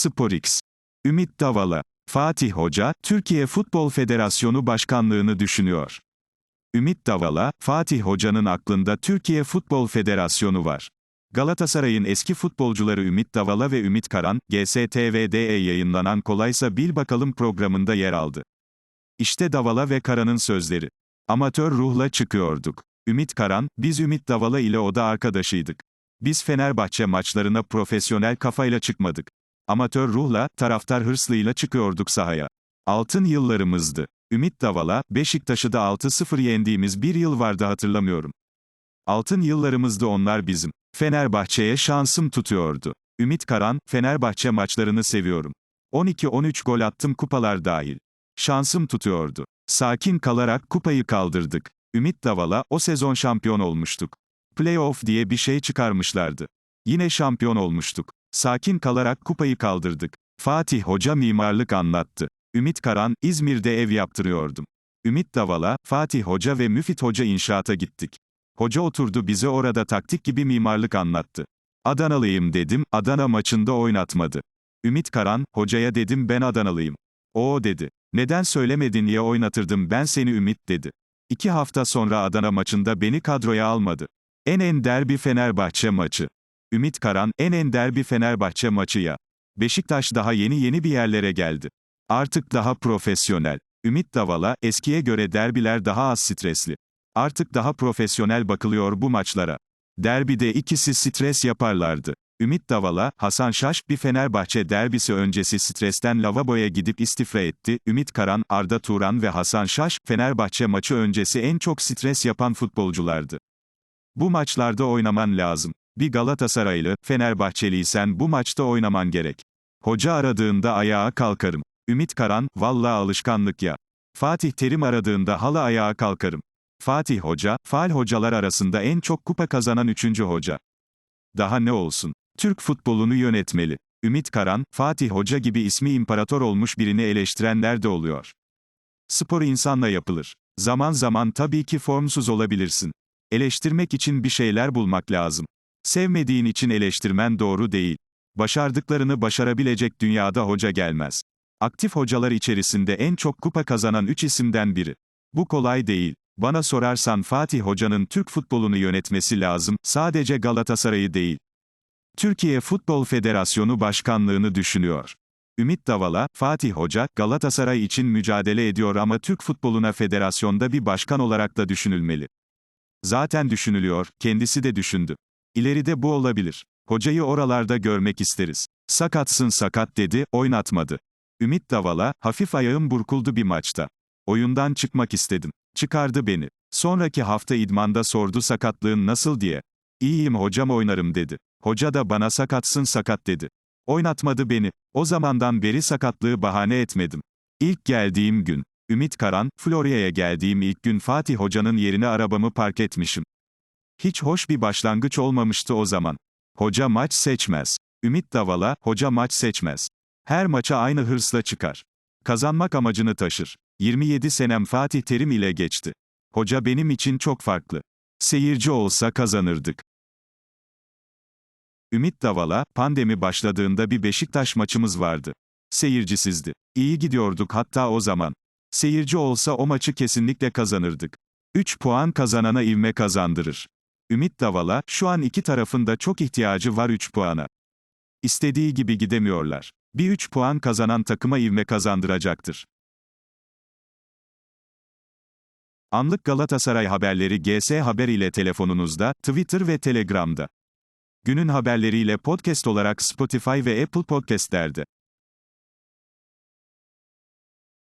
SporX. Ümit Davala. Fatih Hoca, Türkiye Futbol Federasyonu Başkanlığını düşünüyor. Ümit Davala, Fatih Hoca'nın aklında Türkiye Futbol Federasyonu var. Galatasaray'ın eski futbolcuları Ümit Davala ve Ümit Karan, GSTV'de yayınlanan Kolaysa Bil Bakalım programında yer aldı. İşte Davala ve Karan'ın sözleri. Amatör ruhla çıkıyorduk. Ümit Karan, biz Ümit Davala ile oda arkadaşıydık. Biz Fenerbahçe maçlarına profesyonel kafayla çıkmadık. Amatör ruhla, taraftar hırslığıyla çıkıyorduk sahaya. Altın yıllarımızdı. Ümit Davala, Beşiktaş'ı da 6-0 yendiğimiz bir yıl vardı hatırlamıyorum. Altın yıllarımızdı onlar bizim. Fenerbahçe'ye şansım tutuyordu. Ümit Karan, Fenerbahçe maçlarını seviyorum. 12-13 gol attım kupalar dahil. Şansım tutuyordu. Sakin kalarak kupayı kaldırdık. Ümit Davala, o sezon şampiyon olmuştuk. Playoff diye bir şey çıkarmışlardı. Yine şampiyon olmuştuk. Sakin kalarak kupayı kaldırdık. Fatih Hoca mimarlık anlattı. Ümit Karan, İzmir'de ev yaptırıyordum. Ümit Davala, Fatih Hoca ve Müfit Hoca inşaata gittik. Hoca oturdu bize orada taktik gibi mimarlık anlattı. Adanalıyım dedim, Adana maçında oynatmadı. Ümit Karan, hocaya dedim ben Adanalıyım. O dedi. Neden söylemedin ya oynatırdım ben seni Ümit dedi. İki hafta sonra Adana maçında beni kadroya almadı. En en derbi Fenerbahçe maçı. Ümit Karan, en en derbi Fenerbahçe maçı ya. Beşiktaş daha yeni yeni bir yerlere geldi. Artık daha profesyonel. Ümit Davala, eskiye göre derbiler daha az stresli. Artık daha profesyonel bakılıyor bu maçlara. Derbide ikisi stres yaparlardı. Ümit Davala, Hasan Şaş, bir Fenerbahçe derbisi öncesi stresten lavaboya gidip istifra etti. Ümit Karan, Arda Turan ve Hasan Şaş, Fenerbahçe maçı öncesi en çok stres yapan futbolculardı. Bu maçlarda oynaman lazım. Bir Galatasaraylı, Fenerbahçeliysen bu maçta oynaman gerek. Hoca aradığında ayağa kalkarım. Ümit Karan, valla alışkanlık ya. Fatih Terim aradığında hala ayağa kalkarım. Fatih Hoca, faal hocalar arasında en çok kupa kazanan üçüncü hoca. Daha ne olsun? Türk futbolunu yönetmeli. Ümit Karan, Fatih Hoca gibi ismi imparator olmuş birini eleştirenler de oluyor. Spor insanla yapılır. Zaman zaman tabii ki formsuz olabilirsin. Eleştirmek için bir şeyler bulmak lazım. Sevmediğin için eleştirmen doğru değil. Başardıklarını başarabilecek dünyada hoca gelmez. Aktif hocalar içerisinde en çok kupa kazanan 3 isimden biri. Bu kolay değil. Bana sorarsan Fatih Hoca'nın Türk futbolunu yönetmesi lazım, sadece Galatasaray'ı değil. Türkiye Futbol Federasyonu Başkanlığını düşünüyor. Ümit Davala, Fatih Hoca, Galatasaray için mücadele ediyor ama Türk futboluna federasyonda bir başkan olarak da düşünülmeli. Zaten düşünülüyor, kendisi de düşündü. İleride bu olabilir. Hocayı oralarda görmek isteriz. Sakatsın sakat dedi, oynatmadı. Ümit Davala, hafif ayağım burkuldu bir maçta. Oyundan çıkmak istedim. Çıkardı beni. Sonraki hafta idmanda sordu sakatlığın nasıl diye. İyiyim hocam oynarım dedi. Hoca da bana sakatsın sakat dedi. Oynatmadı beni. O zamandan beri sakatlığı bahane etmedim. İlk geldiğim gün. Ümit Karan, Florya'ya geldiğim ilk gün Fatih Hoca'nın yerine arabamı park etmişim. Hiç hoş bir başlangıç olmamıştı o zaman. Hoca maç seçmez. Ümit Davala, hoca maç seçmez. Her maça aynı hırsla çıkar. Kazanmak amacını taşır. 27 senem Fatih Terim ile geçti. Hoca benim için çok farklı. Seyirci olsa kazanırdık. Ümit Davala, pandemi başladığında bir Beşiktaş maçımız vardı. Seyircisizdi. İyi gidiyorduk hatta o zaman. Seyirci olsa o maçı kesinlikle kazanırdık. 3 puan kazanana ivme kazandırır. Ümit Davala, şu an iki tarafın da çok ihtiyacı var 3 puana. İstediği gibi gidemiyorlar. Bir 3 puan kazanan takıma ivme kazandıracaktır. Anlık Galatasaray haberleri GS Haber ile telefonunuzda, Twitter ve Telegram'da. Günün haberleriyle podcast olarak Spotify ve Apple Podcast'lerde.